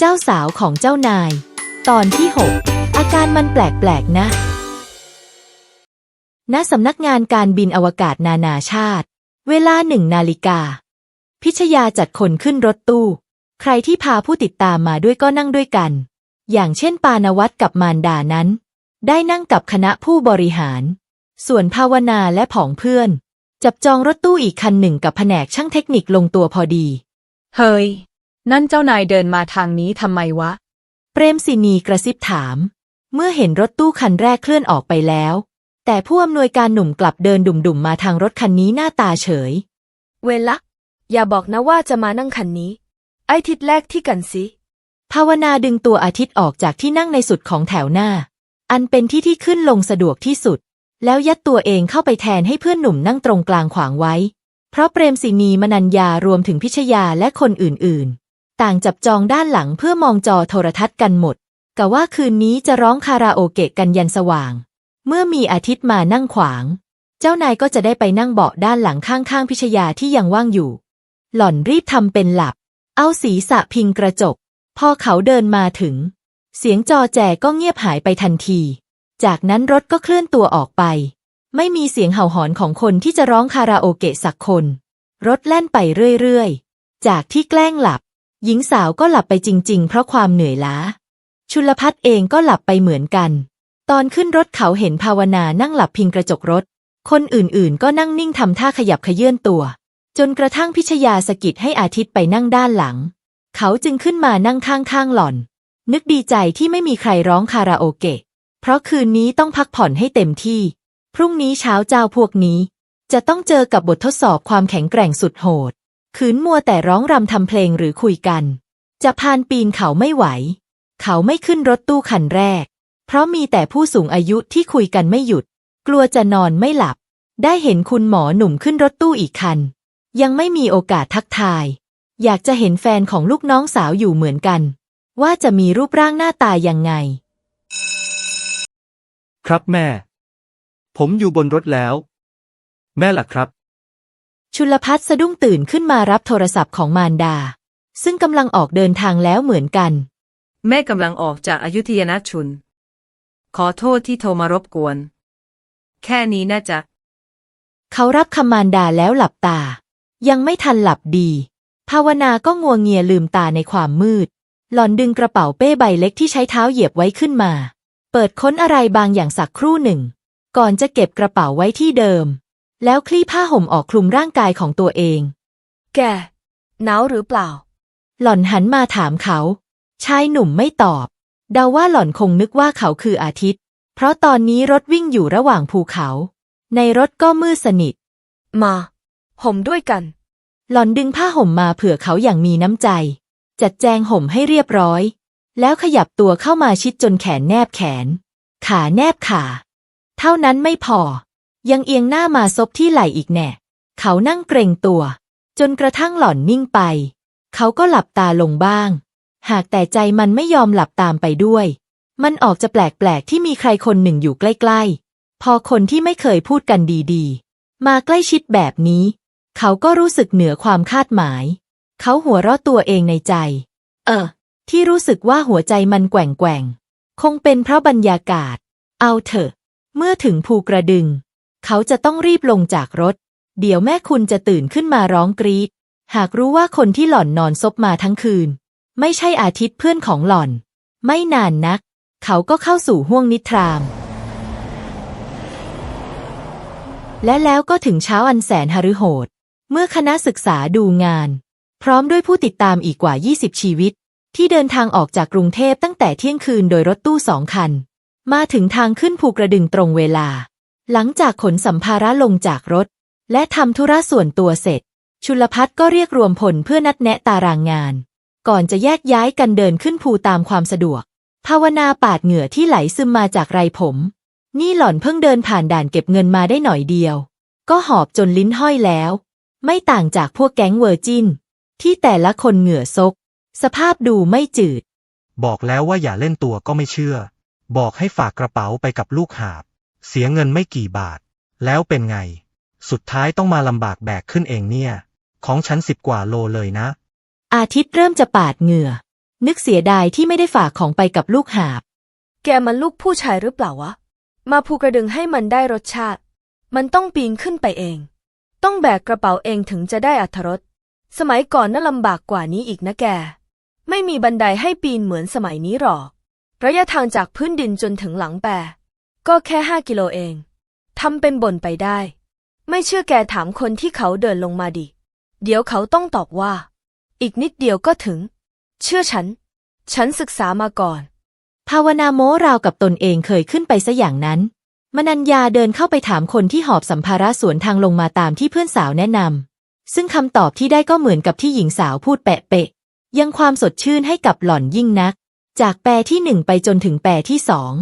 เจ้าสาวของเจ้านาย ตอนที่ 6 อาการมันแปลกๆนะ ณสำนักงานการบินอวกาศนานาชาติ เวลาหนึ่งนาฬิกา พิชยาจัดคนขึ้นรถตู้ ใครที่พาผู้ติดตามมาด้วยก็นั่งด้วยกัน อย่างเช่นปานวัตกับมารดานั้น ได้นั่งกับคณะผู้บริหาร ส่วนภาวนาและผองเพื่อน จับจองรถตู้อีกคันหนึ่งกับแผนกช่างเทคนิคลงตัวพอดี เฮ้ย นั่นเจ้านายเดินมาทางนี้ทำไมวะ เปรมศินีกระซิบถาม เมื่อเห็นรถตู้คันแรกเคลื่อนออกไปแล้ว แต่ผู้อำนวยการหนุ่มกลับเดินดุ่มๆมาทางรถคันนี้หน้าตาเฉย เวลัก อย่าบอกนะว่าจะมานั่งคันนี้ ไอ้ทิศแรกที่กันสิภาวนาดึงตัวอาทิตย์ออกจากที่นั่งในสุดของแถวหน้า อันเป็นที่ที่ขึ้นลงสะดวกที่สุด แล้วยัดตัวเองเข้าไปแทนให้เพื่อนหนุ่มนั่งตรงกลางขวางไว้ เพราะเปรมศินีมนัญญารวมถึงพิชยาและคนอื่นๆ ต่างจับจองด้านหลังเพื่อมองจอโทรทัศน์กันหมดกะว่าคืนนี้จะร้องคาราโอเกะกันยันสว่าง เมื่อมีอาทิตย์มานั่งขวาง เจ้านายก็จะได้ไปนั่งเบาะด้านหลังข้างๆ พิชยาที่ยังว่างอยู่ หล่อนรีบทำเป็นหลับ เอาศีรษะพิงกระจก พอเขาเดินมาถึง เสียงจอแจก็เงียบหายไปทันที จากนั้นรถก็เคลื่อนตัวออกไป ไม่มีเสียงเห่าหอนของคนที่จะร้องคาราโอเกะสักคน รถแล่นไปเรื่อยๆ จากที่แกล้งหลับ หญิงสาวก็หลับไปจริง ๆ เพราะความเหนื่อยล้า ชุลพัฒน์เองก็หลับไปเหมือนกัน ตอนขึ้นรถเขาเห็นภาวนานั่งหลับพิงกระจกรถ คนอื่นๆ ก็นั่งนิ่งทำท่าขยับขยื่นตัว จนกระทั่งพิชยาสกิดให้อาทิตย์ไปนั่งด้านหลัง เขาจึงขึ้นมานั่งข้างๆหล่อน นึกดีใจที่ไม่มีใครร้องคาราโอเกะ เพราะคืนนี้ต้องพักผ่อนให้เต็มที่ พรุ่งนี้เช้าเจ้าพวกนี้ จะต้องเจอกับบททดสอบความแข็งแกร่งสุดโหด ขืนมัวแต่ร้องรำทำเพลงหรือคุยกัน จะพานปีนเขาไม่ไหว เขาไม่ขึ้นรถตู้คันแรก เพราะมีแต่ผู้สูงอายุที่คุยกันไม่หยุด กลัวจะนอนไม่หลับ ได้เห็นคุณหมอหนุ่มขึ้นรถตู้อีกคัน ยังไม่มีโอกาสทักทาย อยากจะเห็นแฟนของลูกน้องสาวอยู่เหมือนกัน ว่าจะมีรูปร่างหน้าตายังไง ครับแม่ ผมอยู่บนรถแล้ว แม่ล่ะครับ ชุลพัฒน์สะดุ้งตื่นขึ้นมารับโทรศัพท์ของมารดา ซึ่งกำลังออกเดินทางแล้วเหมือนกัน แม่กำลังออกจากอายุทยนาชุน ขอโทษที่โทรมารบกวน แค่นี้น่าจะ เขารับคำมารดาแล้วหลับตา ยังไม่ทันหลับดี ภาวนาก็งัวเงียลืมตาในความมืด หล่อนดึงกระเป๋าเป้ใบเล็กที่ใช้เท้าเหยียบไว้ขึ้นมา เปิดค้นอะไรบางอย่างสักครู่หนึ่ง ก่อนจะเก็บกระเป๋าไว้ที่เดิม แล้วคลี่ผ้าห่มออกคลุมร่างกายของตัวเอง แกหนาวหรือเปล่า หล่อนหันมาถามเขา ชายหนุ่มไม่ตอบ เดาว่าหล่อนคงนึกว่าเขาคืออาทิตย์ เพราะตอนนี้รถวิ่งอยู่ระหว่างภูเขา ในรถก็มืดสนิท มาห่มด้วยกัน หล่อนดึงผ้าห่มมาเผื่อเขาอย่างมีน้ำใจ จัดแจงห่มให้เรียบร้อย แล้วขยับตัวเข้ามาชิดจนแขนแนบแขน ขาแนบขา เท่านั้นไม่พอ ยังเอียงหน้ามาซบที่ไหล่อีกแน่ เขานั่งเกรงตัว จนกระทั่งหล่อนนิ่งไป เขาก็หลับตาลงบ้าง หากแต่ใจมันไม่ยอมหลับตามไปด้วย มันออกจะแปลกๆที่มีใครคนหนึ่งอยู่ใกล้ๆ พอคนที่ไม่เคยพูดกันดีๆ มาใกล้ชิดแบบนี้ เขาก็รู้สึกเหนือความคาดหมาย เขาหัวเราะตัวเองในใจ เออ ที่รู้สึกว่าหัวใจมันแกว่งแกว่งๆคงเป็นเพราะบรรยากาศ เอาเถอะ เมื่อถึงภูกระดึง เขาจะต้องรีบลงจากรถ เดี๋ยวแม่คุณจะตื่นขึ้นมาร้องกรีด หากรู้ว่าคนที่หล่อนนอนซบมาทั้งคืน ไม่ใช่อาทิตย์เพื่อนของหล่อน ไม่นานนัก เขาก็เข้าสู่ห้วงนิทราม และแล้วก็ถึงเช้าอันแสนหฤโหด เมื่อคณะศึกษาดูงาน พร้อมด้วยผู้ติดตามอีกกว่า 20 ชีวิต ที่เดินทางออกจากกรุงเทพตั้งแต่เที่ยงคืนโดยรถตู้สองคัน มาถึงทางขึ้นภูกระดึงตรงเวลา หลังจากขนสัมภาระลงจากรถ และทำธุระส่วนตัวเสร็จ ชุลพัฒน์ก็เรียกรวมพลเพื่อนัดแนะตารางงาน ก่อนจะแยกย้ายกันเดินขึ้นภูตามความสะดวก ภาวนาปาดเหงื่อที่ไหลซึมมาจากไรผม นี่หล่อนเพิ่งเดินผ่านด่านเก็บเงินมาได้หน่อยเดียว ก็หอบจนลิ้นห้อยแล้ว ไม่ต่างจากพวกแก๊งเวอร์จินที่แต่ละคนเหงื่อซก สภาพดูไม่จืด บอกแล้วว่าอย่าเล่นตัวก็ไม่เชื่อ บอกให้ฝากกระเป๋าไปกับลูกหาบ เสียเงินไม่กี่บาท แล้วเป็นไง สุดท้ายต้องมาลำบากแบกขึ้นเองเนี่ย ของฉันสิบกว่าโลเลยนะ อาทิตย์เริ่มจะปาดเหงื่อ นึกเสียดายที่ไม่ได้ฝากของไปกับลูกหาบ แกมันลูกผู้ชายหรือเปล่าวะ มาภูกระดึงให้มันได้รสชาติ มันต้องปีนขึ้นไปเอง ต้องแบกกระเป๋าเองถึงจะได้อัธรสสมัยก่อนน่าลำบากกว่านี้อีกนะแก ไม่มีบันไดให้ปีนเหมือนสมัยนี้หรอก ระยะทางจากพื้นดินจนถึงหลังแปร ก็แค่ห้ากิโลเอง ทำเป็นบ่นไปได้ ไม่เชื่อแกถามคนที่เขาเดินลงมาดิ เดี๋ยวเขาต้องตอบว่า อีกนิดเดียวก็ถึง เชื่อฉัน ฉันศึกษามาก่อน ภาวนาโมราวกับตนเองเคยขึ้นไปซะอย่างนั้น มนัญญาเดินเข้าไปถามคนที่หอบสัมภาระสวนทางลงมาตามที่เพื่อนสาวแนะนำ ซึ่งคำตอบที่ได้ก็เหมือนกับที่หญิงสาวพูดแปะเปะ ยังความสดชื่นให้กับหล่อนยิ่งนัก จากแปรที่หนึ่งไปจนถึงแปรที่สอง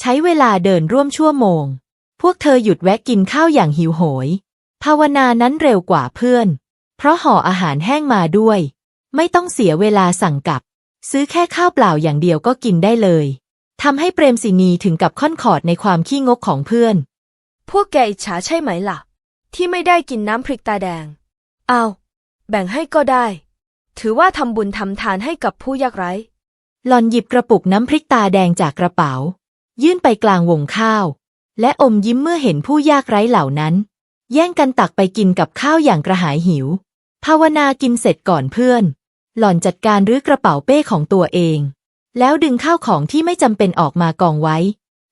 ใช้เวลาเดินร่วมชั่วโมง พวกเธอหยุดแวะกินข้าวอย่างหิวโหย ภาวนานั้นเร็วกว่าเพื่อน เพราะห่ออาหารแห้งมาด้วย ไม่ต้องเสียเวลาสั่งกลับ ซื้อแค่ข้าวเปล่าอย่างเดียวก็กินได้เลยทำให้เปรมศินีถึงกับค่อนขอดในความขี้งกของเพื่อน พวกแกอิจฉาใช่ไหมล่ะ ที่ไม่ได้กินน้ำพริกตาแดง เอา แบ่งให้ก็ได้ ถือว่าทำบุญทำทานให้กับผู้ยากไร้ หล่อนหยิบกระปุกน้ำพริกตาแดงจากกระเป๋า ยื่นไปกลางวงข้าว และอมยิ้มเมื่อเห็นผู้ยากไร้เหล่านั้น แย่งกันตักไปกินกับข้าวอย่างกระหายหิว ภาวนากินเสร็จก่อนเพื่อน หล่อนจัดการรื้อกระเป๋าเป้ของตัวเอง แล้วดึงข้าวของที่ไม่จำเป็นออกมากองไว้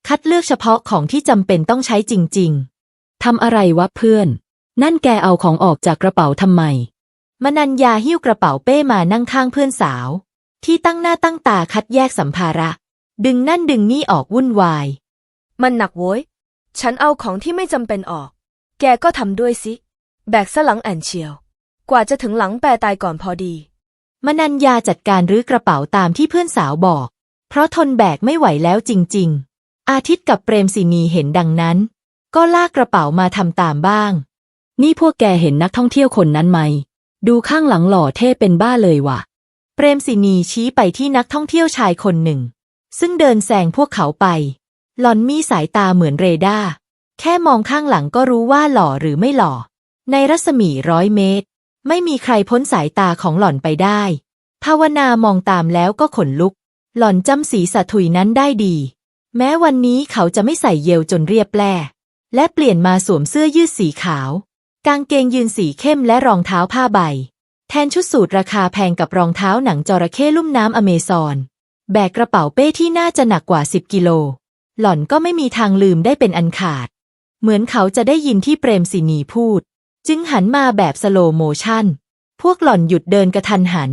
คัดเลือกเฉพาะของที่จำเป็นต้องใช้จริง ๆทำอะไรวะเพื่อน นั่นแกเอาของออกจากกระเป๋าทำไมมนัญญาหิ้วกระเป๋าเป้มานั่งข้างเพื่อนสาว ที่ตั้งหน้าตั้งตาคัดแยกสัมภาระ ดึงนั่นดึงนี่ออกวุ่นวาย มันหนักโว้ย ฉันเอาของที่ไม่จำเป็นออก แกก็ทำด้วยสิ แบกซะหลังแอนเชียว กว่าจะถึงหลังแปรตายก่อนพอดี มนัญญาจัดการรื้อกระเป๋าตามที่เพื่อนสาวบอก เพราะทนแบกไม่ไหวแล้วจริง ๆ อาทิตย์กับเปรมศินีเห็นดังนั้น ก็ลากกระเป๋ามาทำตามบ้าง นี่พวกแกเห็นนักท่องเที่ยวคนนั้นไหม ดูข้างหลังหล่อเท่เป็นบ้าเลยว่ะ เปรมศินีชี้ไปที่นักท่องเที่ยวชายคนหนึ่ง ซึ่งเดินแซงพวกเขาไป หลอนมีสายตาเหมือนเรดาร์แค่มองข้างหลังก็รู้ว่าหล่อหรือไม่หล่อ ในรัศมีร้อยเมตร ไม่มีใครพ้นสายตาของหล่อนไปได้ ภาวนามองตามแล้วก็ขนลุก หล่อนจำสีสะถุยนั้นได้ดี แม้วันนี้เขาจะไม่ใส่เยลจนเรียบแปร่และเปลี่ยนมาสวมเสื้อยืดสีขาว กางเกงยืนสีเข้มและรองเท้าผ้าใบ แทนชุดสูทราคาแพงกับรองเท้าหนังจระเข้ลุ่มน้ำอเมซอน แบกกระเป๋าเป้ที่น่าจะหนักกว่า10กิโล หล่อนก็ไม่มีทางลืมได้เป็นอันขาด เหมือนเขาจะได้ยินที่เปรมศินีพูด จึงหันมาแบบสโลโมชั่น พวกหล่อนหยุดเดินกระทันหัน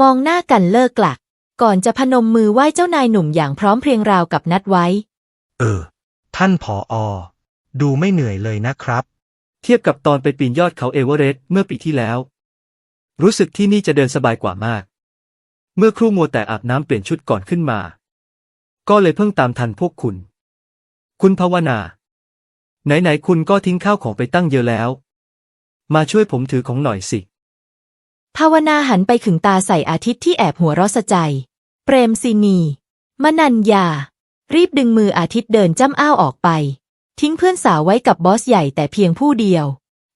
มองหน้ากันเลิกกลัก ก่อนจะพนมมือไหว้เจ้านายหนุ่มอย่างพร้อมเพรียงราวกับนัดไว้ เออ ท่านผออ ดูไม่เหนื่อยเลยนะครับ เทียบกับตอนไปปีนยอดเขาเอเวอเรสต์เมื่อปีที่แล้ว รู้สึกที่นี่จะเดินสบายกว่ามาก เมื่อครู่มัวแต่อาบน้ำเปลี่ยนชุดก่อนขึ้นมา ก็เลยเพิ่งตามทันพวกคุณ คุณภาวนา ไหนๆคุณก็ทิ้งข้าวของไปตั้งเยอะแล้ว มาช่วยผมถือของหน่อยสิ ภาวนาหันไปขึงตาใส่อาทิตย์ที่แอบหัวเราะสะใจ เปรมศินี มนัญญา รีบดึงมืออาทิตย์เดินจ้ำอ้าวออกไป ทิ้งเพื่อนสาวไว้กับบอสใหญ่แต่เพียงผู้เดียว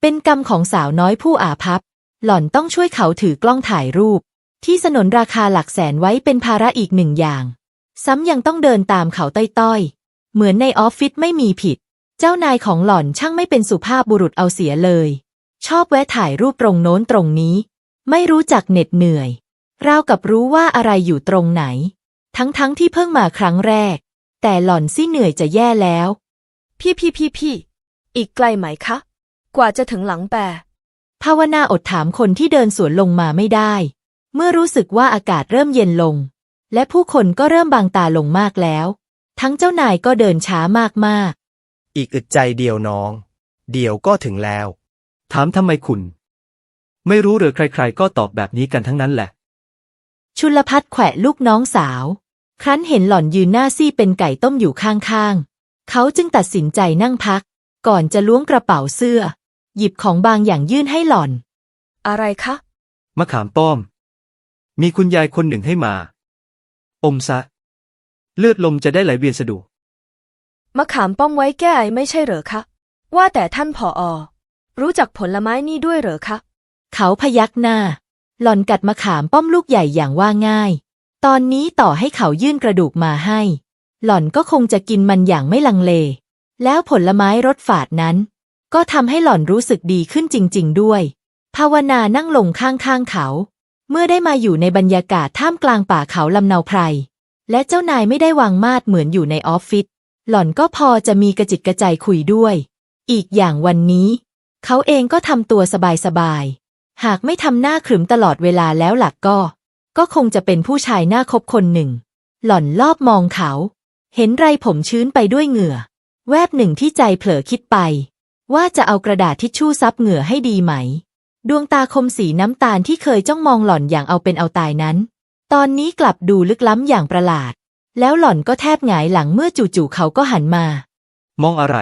เป็นกรรมของสาวน้อยผู้อาภัพ หล่อนต้องช่วยเขาถือกล้องถ่ายรูป ที่สนนราคาหลักแสนไว้เป็นภาระอีกหนึ่งอย่าง ซ้ำยังต้องเดินตามเขาต้อยๆ เหมือนในออฟฟิศไม่มีผิด เจ้านายของหล่อนช่างไม่เป็นสุภาพบุรุษเอาเสียเลย ชอบแวะถ่ายรูปตรงโน้นตรงนี้ ไม่รู้จักเหน็ดเหนื่อย ราวกับรู้ว่าอะไรอยู่ตรงไหน ทั้งๆทที่เพิ่งมาครั้งแรก แต่หล่อนซี่เหนื่อยจะแย่แล้ว พี่พี่พี่พี่อีกไกลไหมคะ กว่าจะถึงหลังแปรภาวนาอดถามคนที่เดินสวนลงมาไม่ได้ เมื่อรู้สึกว่าอากาศเริ่มเย็นลง และผู้คนก็เริ่มบางตาลงมากแล้ว ทั้งเจ้านายก็เดินช้ามากอีกอึดใจเดียวน้อง เดี๋ยวก็ถึงแล้ว ถามทำไมคุณ ไม่รู้หรือใคร ๆ ก็ตอบแบบนี้กันทั้งนั้นแหละๆชุลพัฒน์แขวะลูกน้องสาว ครั้นเห็นหล่อนยืนหน้าซี่เป็นไก่ต้มอยู่ข้างๆ เขาจึงตัดสินใจนั่งพัก ก่อนจะล้วงกระเป๋าเสื้อ หยิบของบางอย่างยื่นให้หล่อน อะไรคะ มะขามป้อม มีคุณยายคนหนึ่งให้มา อมซะ เลือดลมจะได้ไหลเวียนสะดวก มะขามป้อมไว้แก้ไอไม่ใช่เหรอคะ ว่าแต่ท่านผออ รู้จักผลไม้นี่ด้วยเหรอคะ เขาพยักหน้า หล่อนกัดมะขามป้อมลูกใหญ่อย่างว่าง่าย ตอนนี้ต่อให้เขายื่นกระดูกมาให้ หล่อนก็คงจะกินมันอย่างไม่ลังเล แล้วผลไม้รสฝาดนั้น ก็ทำให้หล่อนรู้สึกดีขึ้นจริง ๆ ด้วย ภาวนานั่งลงข้างๆเขา เมื่อได้มาอยู่ในบรรยากาศท่ามกลางป่าเขาลำเนาไพร และเจ้านายไม่ได้วางมาดเหมือนอยู่ในออฟฟิศหล่อนก็พอจะมีกระจิตกระใจคุยด้วย อีกอย่างวันนี้ เขาเองก็ทำตัวสบายๆ หากไม่ทำหน้าขรึมตลอดเวลาแล้วหลักก็ ก็คงจะเป็นผู้ชายหน้าคบคนหนึ่ง หล่อนลอบมองเขา เห็นไรผมชื้นไปด้วยเหงื่อ แวบหนึ่งที่ใจเผลอคิดไป ว่าจะเอากระดาษทิชชู่ซับเหงื่อให้ดีไหม ดวงตาคมสีน้ำตาลที่เคยจ้องมองหล่อนอย่างเอาเป็นเอาตายนั้น ตอนนี้กลับดูลึกล้ำอย่างประหลาด แล้วหล่อนก็แทบหงายหลังเมื่อจู่ๆเขาก็หันมา มองอะไร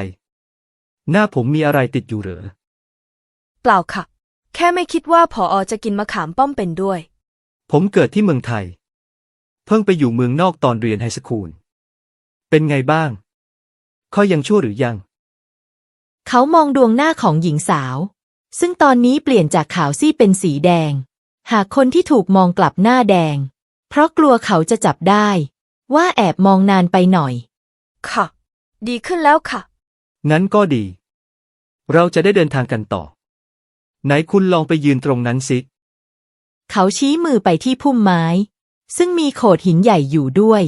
หน้าผมมีอะไรติดอยู่เหรอ เปล่าค่ะ แค่ไม่คิดว่าผออจะกินมะขามป้อมเป็นด้วย ผมเกิดที่เมืองไทย เพิ่งไปอยู่เมืองนอกตอนเรียนไฮสคูล เป็นไงบ้างค่อยยังชั่วหรือยัง เขามองดวงหน้าของหญิงสาว ซึ่งตอนนี้เปลี่ยนจากขาวซีดเป็นสีแดง หากคนที่ถูกมองกลับหน้าแดง เพราะกลัวเขาจะจับได้ ว่าแอบมองนานไปหน่อย ค่ะ ดีขึ้นแล้วค่ะ งั้นก็ดี เราจะได้เดินทางกันต่อ ไหนคุณลองไปยืนตรงนั้นสิ เขาชี้มือไปที่พุ่มไม้ ซึ่งมีโขดหินใหญ่อยู่ด้วย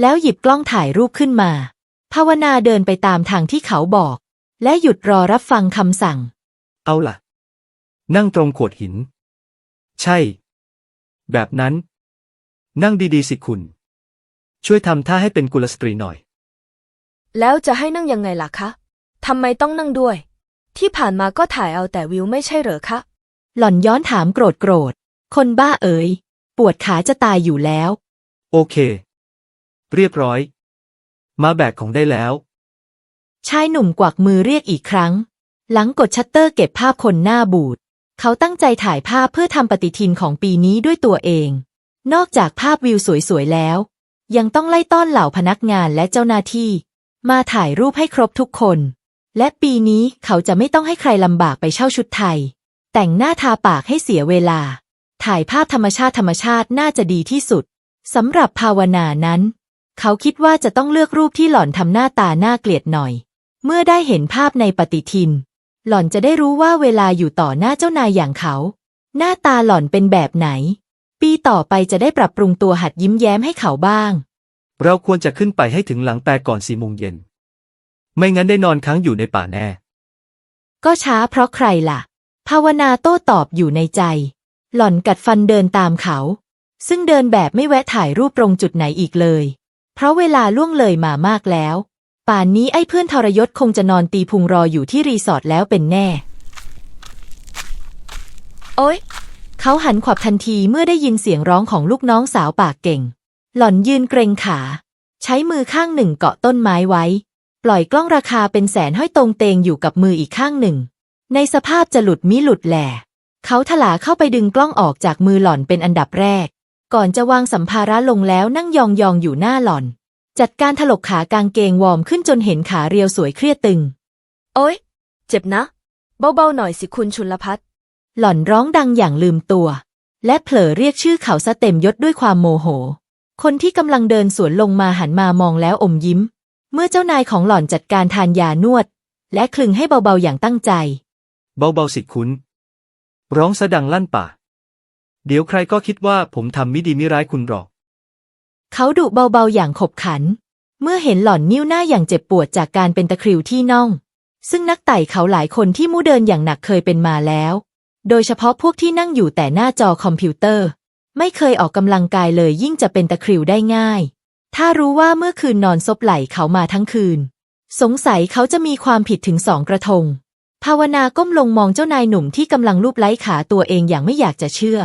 แล้วหยิบกล้องถ่ายรูปขึ้นมา ภาวนาเดินไปตามทางที่เขาบอก และหยุดรอรับฟังคำสั่ง เอาล่ะ นั่งตรงโขดหิน ใช่ แบบนั้น นั่งดีๆสิคุณ ช่วยทำท่าให้เป็นกุลสตรีหน่อย แล้วจะให้นั่งยังไงล่ะคะทำไมต้องนั่งด้วย ที่ผ่านมาก็ถ่ายเอาแต่วิวไม่ใช่เหรอคะ หล่อนย้อนถามโกรธโกรธ คนบ้าเอ๋ย ปวดขาจะตายอยู่แล้ว โอเค เรียบร้อย มาแบกของได้แล้ว ชายหนุ่มกวักมือเรียกอีกครั้ง หลังกดชัตเตอร์เก็บภาพคนหน้าบูด เขาตั้งใจถ่ายภาพเพื่อทำปฏิทินของปีนี้ด้วยตัวเอง นอกจากภาพวิวสวยๆแล้ว ยังต้องไล่ต้อนเหล่าพนักงานและเจ้าหน้าที่ มาถ่ายรูปให้ครบทุกคน และปีนี้เขาจะไม่ต้องให้ใครลำบากไปเช่าชุดไทย แต่งหน้าทาปากให้เสียเวลา ถ่ายภาพธรรมชาติธรรมชาติน่าจะดีที่สุดสำหรับภาวนานั้น เขาคิดว่าจะต้องเลือกรูปที่หล่อนทำหน้าตาน่าเกลียดหน่อย เมื่อได้เห็นภาพในปฏิทิน หล่อนจะได้รู้ว่าเวลาอยู่ต่อหน้าเจ้านายอย่างเขา หน้าตาหล่อนเป็นแบบไหน ปีต่อไปจะได้ปรับปรุงตัวหัดยิ้มแย้มให้เขาบ้าง เราควรจะขึ้นไปให้ถึงหลังแปรก่อนสี่โมงเย็น ไม่งั้นได้นอนค้างอยู่ในป่าแน่ ก็ช้าเพราะใครล่ะ ภาวนาโต้ตอบอยู่ในใจ หล่อนกัดฟันเดินตามเขา ซึ่งเดินแบบไม่แวะถ่ายรูปตรงจุดไหนอีกเลย เพราะเวลาล่วงเลยมามากแล้ว ป่านนี้ไอ้เพื่อนทรยศคงจะนอนตีพุงรออยู่ที่รีสอร์ทแล้วเป็นแน่ โอ๊ย เขาหันขวับทันทีเมื่อได้ยินเสียงร้องของลูกน้องสาวปากเก่ง หล่อนยืนเกรงขา ใช้มือข้างหนึ่งเกาะต้นไม้ไว้ ปล่อยกล้องราคาเป็นแสนห้อยตรงเตงอยู่กับมืออีกข้างหนึ่ง ในสภาพจะหลุดมิหลุดแหล่เขาถลาเข้าไปดึงกล้องออกจากมือหล่อนเป็นอันดับแรก ก่อนจะวางสัมภาระลงแล้วนั่งยองๆอยู่หน้าหล่อน จัดการถลกขากางเกงวอร์มขึ้นจนเห็นขาเรียวสวยเครียดตึง โอ๊ย เจ็บนะ เบาๆหน่อยสิคุณชุลพัฒน์หล่อนร้องดังอย่างลืมตัว และเผลอเรียกชื่อเขาซะเต็มยศด้วยความโมโห คนที่กำลังเดินสวนลงมาหันมามองแล้วอมยิ้ม เมื่อเจ้านายของหล่อนจัดการทานยานวด และคลึงให้เบาๆอย่างตั้งใจ เบาๆสิคุณ ร้องสะดังลั่นป่า เดี๋ยวใครก็คิดว่าผมทำมิดีมิร้ายคุณหรอก เขาดุเบาๆอย่างขบขัน เมื่อเห็นหล่อนนิ้วหน้าอย่างเจ็บปวดจากการเป็นตะคริวที่น่อง ซึ่งนักไต่เขาหลายคนที่มู่เดินอย่างหนักเคยเป็นมาแล้ว โดยเฉพาะพวกที่นั่งอยู่แต่หน้าจอคอมพิวเตอร์ ไม่เคยออกกำลังกายเลยยิ่งจะเป็นตะคริวได้ง่าย ถ้ารู้ว่าเมื่อคืนนอนซบไหล่เขามาทั้งคืน สงสัยเขาจะมีความผิดถึงสองกระทง ภาวนาก้มลงมองเจ้านายหนุ่มที่กำลังลูบไล้ขาตัวเองอย่างไม่อยากจะเชื่อ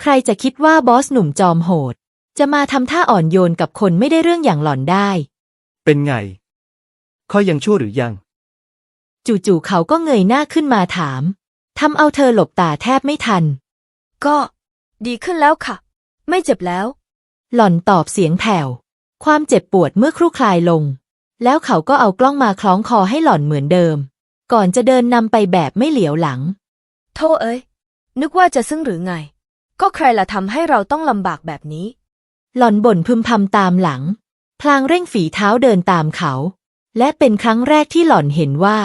ใครจะคิดว่าบอสหนุ่มจอมโหด จะมาทำท่าอ่อนโยนกับคนไม่ได้เรื่องอย่างหล่อนได้ เป็นไงค่อยยังชั่วหรือยัง จู่ๆเขาก็เงยหน้าขึ้นมาถามทำเอาเธอหลบตาแทบไม่ทัน ก็ดีขึ้นแล้วค่ะ ไม่เจ็บแล้ว หล่อนตอบเสียงแผ่ว ความเจ็บปวดเมื่อครู่คลายลง แล้วเขาก็เอากล้องมาคล้องคอให้หล่อนเหมือนเดิม ก่อนจะเดินนำไปแบบไม่เหลียวหลังโทษเอ้ย นึกว่าจะซึ่งหรือไง ก็ใครละทำให้เราต้องลำบากแบบนี้ หล่อนบ่นพึมพำตามหลัง พลางเร่งฝีเท้าเดินตามเขา และเป็นครั้งแรกที่หล่อนเห็นว่า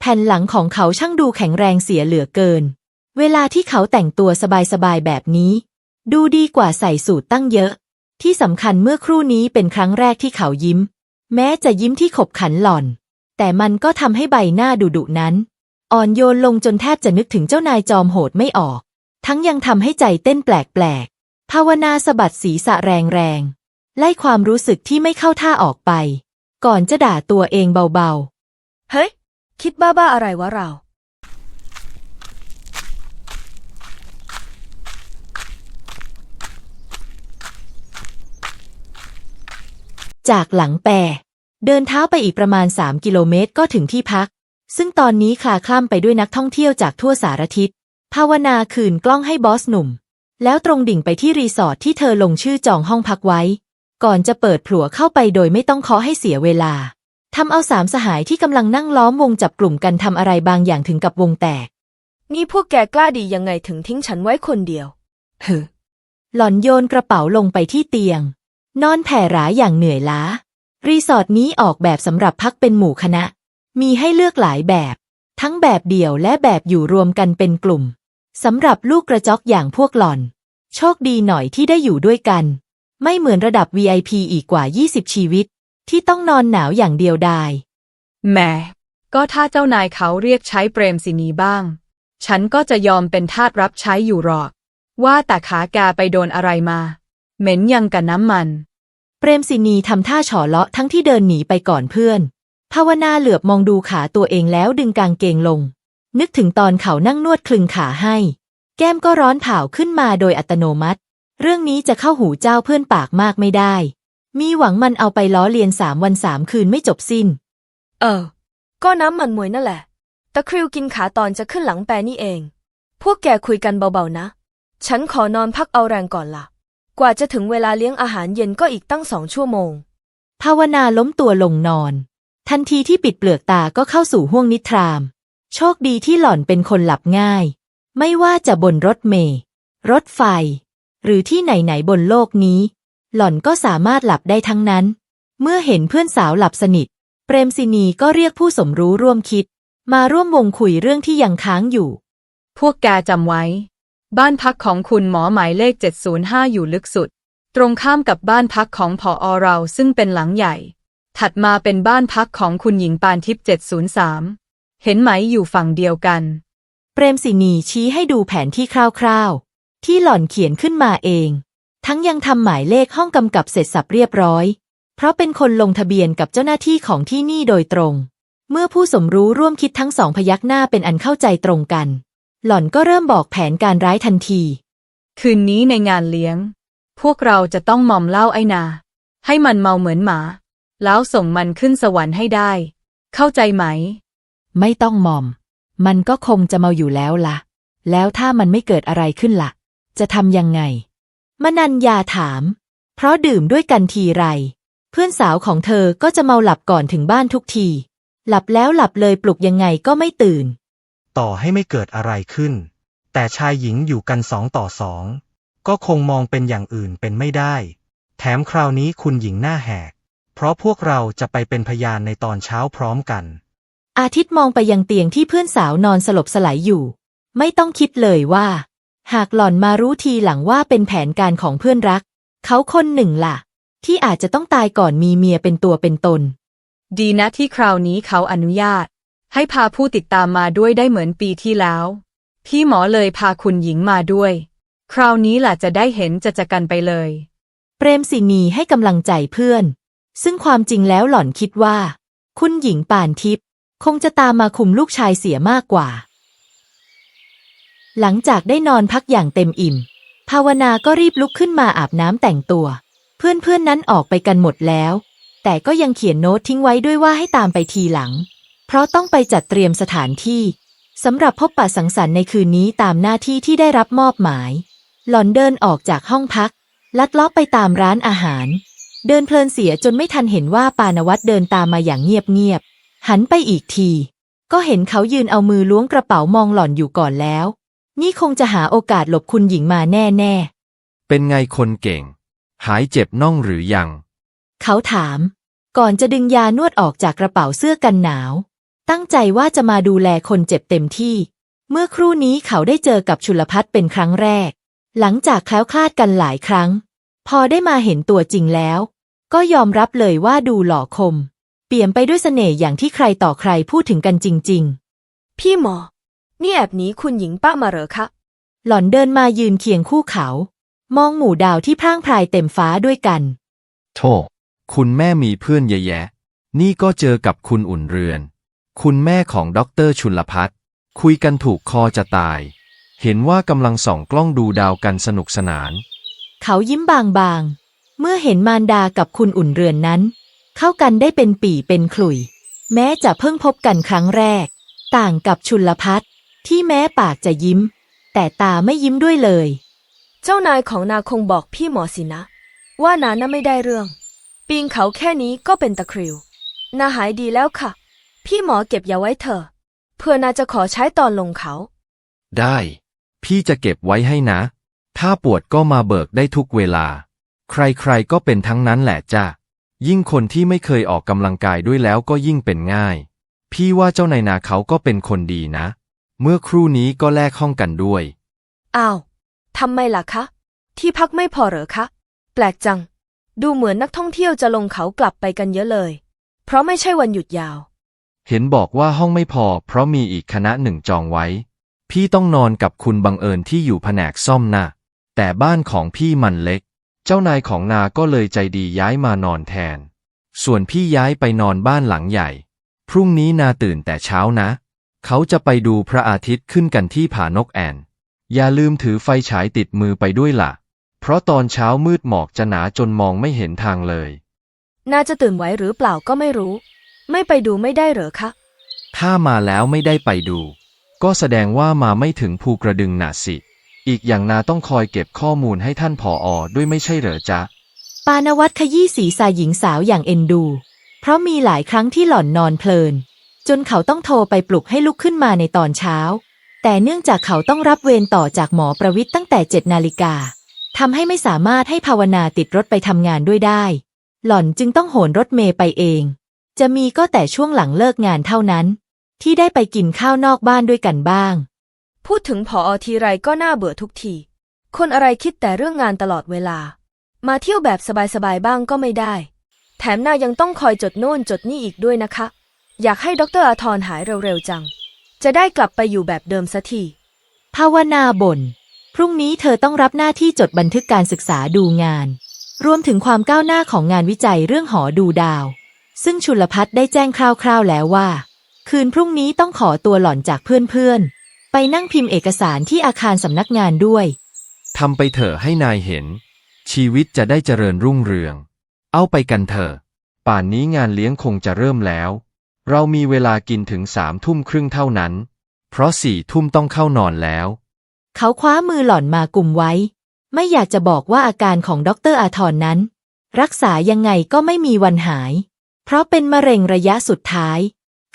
แผ่นหลังของเขาช่างดูแข็งแรงเสียเหลือเกิน เวลาที่เขาแต่งตัวสบายๆแบบนี้ ดูดีกว่าใส่สูทตั้งเยอะ ที่สำคัญเมื่อครู่นี้เป็นครั้งแรกที่เขายิ้ม แม้จะยิ้มที่ขบขันหล่อน แต่มันก็ทำให้ใบหน้าดุดุนั้น อ่อนโยนลงจนแทบจะนึกถึงเจ้านายจอมโหดไม่ออก ทั้งยังทำให้ใจเต้นแปลกๆ ภาวนาสะบัดศีรษะแรงๆ ไล่ความรู้สึกที่ไม่เข้าท่าออกไป ก่อนจะด่าตัวเองเบาเฮ้ย คิดบ้าๆอะไรวะเราๆจากหลังแปรเดินเท้าไปอีกประมาณ 3 กิโลเมตรก็ถึงที่พัก ซึ่งตอนนี้คลาคล่ำไปด้วยนักท่องเที่ยวจากทั่วสารทิศภาวนาคืนกล้องให้บอสหนุ่ม แล้วตรงดิ่งไปที่รีสอร์ทที่เธอลงชื่อจองห้องพักไว้ ก่อนจะเปิดผลัวเข้าไปโดยไม่ต้องเคาะให้เสียเวลาทำเอาสามสหายที่กำลังนั่งล้อมวงจับกลุ่มกันทำอะไรบางอย่างถึงกับวงแตก นี่พวกแกกล้าดียังไงถึงทิ้งฉันไว้คนเดียวเฮ้อหล่อนโยนกระเป๋าลงไปที่เตียง นอนแผ่หราอย่างเหนื่อยล้า รีสอร์ทนี้ออกแบบสำหรับพักเป็นหมู่คณะ มีให้เลือกหลายแบบ ทั้งแบบเดี่ยวและแบบอยู่รวมกันเป็นกลุ่ม สำหรับลูกกระจอกอย่างพวกหล่อน โชคดีหน่อยที่ได้อยู่ด้วยกัน ไม่เหมือนระดับ VIP อีกกว่า 20 ชีวิต ที่ต้องนอนหนาวอย่างเดียวดายแหมก็ถ้าเจ้านายเขาเรียกใช้เปรมสินีบ้าง ฉันก็จะยอมเป็นทาสรับใช้อยู่หรอก ว่าแต่ขาแกไปโดนอะไรมา เหม็นยังกับน้ำมัน เปรมสินีทำท่าฉอเลาะทั้งที่เดินหนีไปก่อนเพื่อน ภาวนาเหลือบมองดูขาตัวเองแล้วดึงกางเกงลง นึกถึงตอนเขานั่งนวดคลึงขาให้ แก้มก็ร้อนเผาขึ้นมาโดยอัตโนมัติ เรื่องนี้จะเข้าหูเจ้าเพื่อนปากมากไม่ได้ มีหวังมันเอาไปล้อเลียนสามวันสามคืนไม่จบสิ้น เออ ก็น้ำมันมวยนั่นแหละ ตะคริวกินขาตอนจะขึ้นหลังแปรนี่เอง พวกแกคุยกันเบาๆนะ ฉันขอนอนพักเอาแรงก่อนละกว่าจะถึงเวลาเลี้ยงอาหารเย็นก็อีกตั้งสองชั่วโมง ภาวนาล้มตัวลงนอน ทันทีที่ปิดเปลือกตาก็เข้าสู่ห้วงนิทราม โชคดีที่หล่อนเป็นคนหลับง่าย ไม่ว่าจะบนรถเมล์รถไฟ หรือที่ไหนๆบนโลกนี้ หล่อนก็สามารถหลับได้ทั้งนั้น เมื่อเห็นเพื่อนสาวหลับสนิท เปรมศินีก็เรียกผู้สมรู้ร่วมคิด มาร่วมวงคุยเรื่องที่ยังค้างอยู่ พวกแกจำไว้ บ้านพักของคุณหมอหมายเลข 705 อยู่ลึกสุด ตรงข้ามกับบ้านพักของผออเราซึ่งเป็นหลังใหญ่ ถัดมาเป็นบ้านพักของคุณหญิงปานทิพย์703 เห็นไหมอยู่ฝั่งเดียวกัน เปรมศินีชี้ให้ดูแผนที่คร่าวๆ ที่หล่อนเขียนขึ้นมาเอง ทั้งยังทำหมายเลขห้องกำกับเสร็จสับเรียบร้อย เพราะเป็นคนลงทะเบียนกับเจ้าหน้าที่ของที่นี่โดยตรง เมื่อผู้สมรู้ร่วมคิดทั้งสองพยักหน้าเป็นอันเข้าใจตรงกัน หล่อนก็เริ่มบอกแผนการร้ายทันที คืนนี้ในงานเลี้ยง พวกเราจะต้องมอมเหล้าไอ้นา ให้มันเมาเหมือนหมา แล้วส่งมันขึ้นสวรรค์ให้ได้ เข้าใจไหม ไม่ต้องมอม มันก็คงจะเมาอยู่แล้วละ่ะ แล้วถ้ามันไม่เกิดอะไรขึ้นละ่ะ จะทำยังไง มนัญญาถาม เพราะดื่มด้วยกันทีไร เพื่อนสาวของเธอก็จะเมาหลับก่อนถึงบ้านทุกที หลับแล้วหลับเลยปลุกยังไงก็ไม่ตื่น ต่อให้ไม่เกิดอะไรขึ้น แต่ชายหญิงอยู่กันสองต่อสอง ก็คงมองเป็นอย่างอื่นเป็นไม่ได้ แถมคราวนี้คุณหญิงหน้าแหก เพราะพวกเราจะไปเป็นพยานในตอนเช้าพร้อมกัน อาทิตย์มองไปยังเตียงที่เพื่อนสาวนอนสลบสลายอยู่ ไม่ต้องคิดเลยว่า หากหล่อนมารู้ทีหลังว่าเป็นแผนการของเพื่อนรัก เขาคนหนึ่งล่ะ ที่อาจจะต้องตายก่อนมีเมียเป็นตัวเป็นตน ดีนะที่คราวนี้เขาอนุญาต ให้พาผู้ติดตามมาด้วยได้เหมือนปีที่แล้ว พี่หมอเลยพาคุณหญิงมาด้วย คราวนี้ล่ะจะได้เห็นจะจะกันไปเลย เปรมศินีให้กำลังใจเพื่อน ซึ่งความจริงแล้วหล่อนคิดว่า คุณหญิงปานทิพย์ คงจะตามมาคุมลูกชายเสียมากกว่า หลังจากได้นอนพักอย่างเต็มอิ่ม ภาวนาก็รีบลุกขึ้นมาอาบน้ำแต่งตัว เพื่อนๆนนั้นออกไปกันหมดแล้ว แต่ก็ยังเขียนโน้ตทิ้งไว้ด้วยว่าให้ตามไปทีหลัง เพราะต้องไปจัดเตรียมสถานที่สำหรับพบปะสังสรรค์ในคืนนี้ตามหน้าที่ที่ได้รับมอบหมาย หล่อนเดินออกจากห้องพัก ลัดเลาะไปตามร้านอาหาร เดินเพลินเสียจนไม่ทันเห็นว่าปานวัตเดินตามมาอย่างเงียบๆ หันไปอีกที ก็เห็นเขายืนเอามือล้วงกระเป๋ามองหล่อนอยู่ก่อนแล้ว นี่คงจะหาโอกาสหลบคุณหญิงมาแน่เป็นไงคนเก่ง หายเจ็บน่องหรือยังเขาถาม ก่อนจะดึงยานวดออกจากกระเป๋าเสื้อกันหนาว ตั้งใจว่าจะมาดูแลคนเจ็บเต็มที่ เมื่อครู่นี้เขาได้เจอกับชุลพัฒน์เป็นครั้งแรก หลังจากแคล้วคลาดกันหลายครั้ง พอได้มาเห็นตัวจริงแล้ว ก็ยอมรับเลยว่าดูหล่อคม เปี่ยมไปด้วยเสน่ห์อย่างที่ใครต่อใครพูดถึงกันจริง ๆ พี่หมอ นี่แอบหนีคุณหญิงป้ามาเหรอคะ หล่อนเดินมายืนเคียงคู่เขา มองหมู่ดาวที่พร่างพรายเต็มฟ้าด้วยกัน โธ่คุณแม่มีเพื่อนเยอะแยะ นี่ก็เจอกับคุณอุ่นเรือน คุณแม่ของด็อกเตอร์ชุลพัฒน์คุยกันถูกคอจะตาย เห็นว่ากำลังส่องกล้องดูดาวกันสนุกสนาน เขายิ้มบางๆ เมื่อเห็นมารดากับคุณอุ่นเรือนนั้น เข้ากันได้เป็นปี่เป็นขลุ่ย แม้จะเพิ่งพบกันครั้งแรก ต่างกับชุลพัฒน์ที่แม้ปากจะยิ้ม แต่ตาไม่ยิ้มด้วยเลย เจ้านายของนาคงบอกพี่หมอสินะ ว่านาน่ะไม่ได้เรื่อง ปีนเขาแค่นี้ก็เป็นตะคริว นาหายดีแล้วค่ะ พี่หมอเก็บยาไว้เถอะเพื่อนาจะขอใช้ตอนลงเขา ได้ พี่จะเก็บไว้ให้นะ ถ้าปวดก็มาเบิกได้ทุกเวลา ใครๆก็เป็นทั้งนั้นแหละจ้ะ ยิ่งคนที่ไม่เคยออกกำลังกายด้วยแล้วก็ยิ่งเป็นง่าย พี่ว่าเจ้านายนาเขาก็เป็นคนดีนะ เมื่อครู่นี้ก็แลกห้องกันด้วย อ้าวทำไมล่ะคะ ที่พักไม่พอเหรอคะ แปลกจัง ดูเหมือนนักท่องเที่ยวจะลงเขากลับไปกันเยอะเลย เพราะไม่ใช่วันหยุดยาว เห็นบอกว่าห้องไม่พอ เพราะมีอีกคณะหนึ่งจองไว้ พี่ต้องนอนกับคุณบังเอิญที่อยู่แผนกซ่อมนะแต่บ้านของพี่มันเล็กเจ้านายของนาก็เลยใจดีย้ายมานอนแทน ส่วนพี่ย้ายไปนอนบ้านหลังใหญ่ พรุ่งนี้นาตื่นแต่เช้านะ เขาจะไปดูพระอาทิตย์ขึ้นกันที่ผานกแอ่นอย่าลืมถือไฟฉายติดมือไปด้วยล่ะ เพราะตอนเช้ามืดหมอกจะหนาจนมองไม่เห็นทางเลย น่าจะตื่นไหวหรือเปล่าก็ไม่รู้ ไม่ไปดูไม่ได้เหรอคะ ถ้ามาแล้วไม่ได้ไปดู ก็แสดงว่ามาไม่ถึงภูกระดึงน่ะสิ อีกอย่างนาต้องคอยเก็บข้อมูลให้ท่านผออด้วยไม่ใช่เหรอจ๊ะ ปานวัตรขยี้ศีรษะหญิงสาวอย่างเอ็นดู เพราะมีหลายครั้งที่หล่อนนอนเพลิน จนเขาต้องโทรไปปลุกให้ลุกขึ้นมาในตอนเช้า แต่เนื่องจากเขาต้องรับเวรต่อจากหมอประวิทย์ตั้งแต่เจ็ดนาฬิกาทำให้ไม่สามารถให้ภาวนาติดรถไปทำงานด้วยได้ หล่อนจึงต้องโหนรถเมย์ไปเอง จะมีก็แต่ช่วงหลังเลิกงานเท่านั้น ที่ได้ไปกินข้าวนอกบ้านด้วยกันบ้าง พูดถึงผออทีไรก็น่าเบื่อทุกที คนอะไรคิดแต่เรื่องงานตลอดเวลา มาเที่ยวแบบสบายๆบ้างก็ไม่ได้ แถมนายังต้องคอยจดโน่นจดนี่อีกด้วยนะคะ อยากให้ดรอาทรหายเร็วๆจัง จะได้กลับไปอยู่แบบเดิมสักทีภาวนาบน่นพรุ่งนี้เธอต้องรับหน้าที่จดบันทึกการศึกษาดูงาน รวมถึงความก้าวหน้าของงานวิจัยเรื่องหอดูดาว ซึ่งชุลพัฒน์ได้แจ้งคร่าวๆแล้วว่า คืนพรุ่งนี้ต้องขอตัวหล่อนจากเพื่อนๆ ไปนั่งพิมพ์เอกสารที่อาคารสำนักงานด้วย ทำไปเถอะให้นายเห็น ชีวิตจะได้เจริญรุ่งเรือง เอาไปกันเถอะป่านนี้งานเลี้ยงคงจะเริ่มแล้ว เรามีเวลากินถึงสามทุ่มครึ่งเท่านั้น เพราะสี่ทุ่มต้องเข้านอนแล้ว เขาคว้ามือหล่อนมากุมไว้ ไม่อยากจะบอกว่าอาการของดรอาทรนั้น รักษายังไงก็ไม่มีวันหาย เพราะเป็นมะเร็งระยะสุดท้าย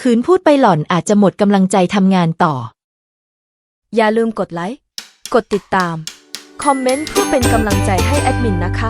คืนพูดไปหล่อนอาจจะหมดกำลังใจทำงานต่อ อย่าลืมกดไลค์ กดติดตาม คอมเมนต์เพื่อเป็นกำลังใจให้แอดมินนะคะ